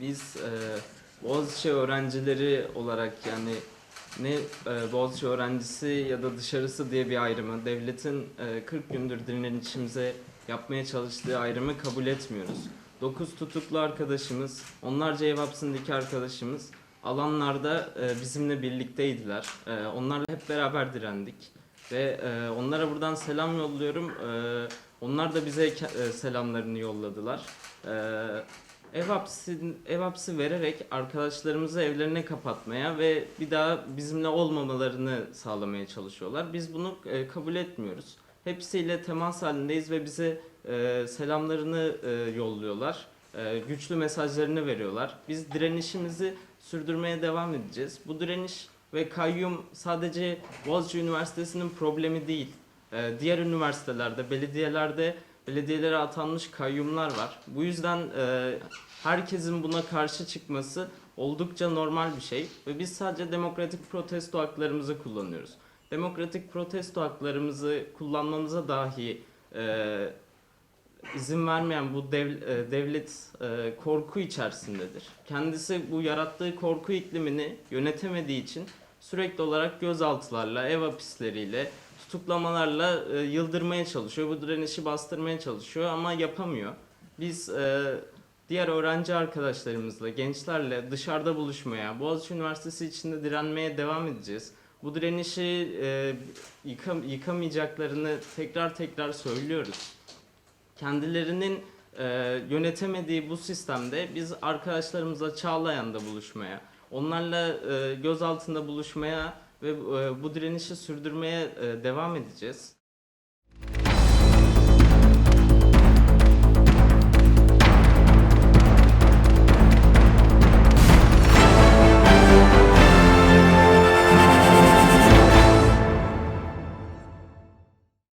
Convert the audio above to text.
biz e, Boğaziçi öğrencileri olarak yani ne e, Boğaziçi öğrencisi ya da dışarısı diye bir ayrımı, devletin e, 40 gündür direnişimize yapmaya çalıştığı ayrımı kabul etmiyoruz. 9 tutuklu arkadaşımız, onlarca ev hapsindeki arkadaşımız alanlarda e, bizimle birlikteydiler. E, onlarla hep beraber direndik. Ve e, onlara buradan selam yolluyorum. E, onlar da bize e, selamlarını yolladılar. E, ev hapsi, ev hapsi vererek arkadaşlarımızı evlerine kapatmaya ve bir daha bizimle olmamalarını sağlamaya çalışıyorlar. Biz bunu e, kabul etmiyoruz. Hepsiyle temas halindeyiz ve bize e, selamlarını e, yolluyorlar. E, güçlü mesajlarını veriyorlar. Biz direnişimizi sürdürmeye devam edeceğiz. Bu direniş ve kayyum sadece Boğaziçi Üniversitesi'nin problemi değil. Ee, diğer üniversitelerde, belediyelerde belediyelere atanmış kayyumlar var. Bu yüzden e, herkesin buna karşı çıkması oldukça normal bir şey ve biz sadece demokratik protesto haklarımızı kullanıyoruz. Demokratik protesto haklarımızı kullanmamıza dahi e, izin vermeyen bu dev- e, devlet e, korku içerisindedir. Kendisi bu yarattığı korku iklimini yönetemediği için sürekli olarak gözaltılarla, ev hapisleriyle, tutuklamalarla e, yıldırmaya çalışıyor. Bu direnişi bastırmaya çalışıyor ama yapamıyor. Biz e, diğer öğrenci arkadaşlarımızla, gençlerle dışarıda buluşmaya, Boğaziçi Üniversitesi içinde direnmeye devam edeceğiz. Bu direnişi e, yıkam- yıkamayacaklarını tekrar tekrar söylüyoruz kendilerinin e, yönetemediği bu sistemde biz arkadaşlarımızla Çağlayan'da buluşmaya, onlarla e, gözaltında buluşmaya ve e, bu direnişi sürdürmeye e, devam edeceğiz.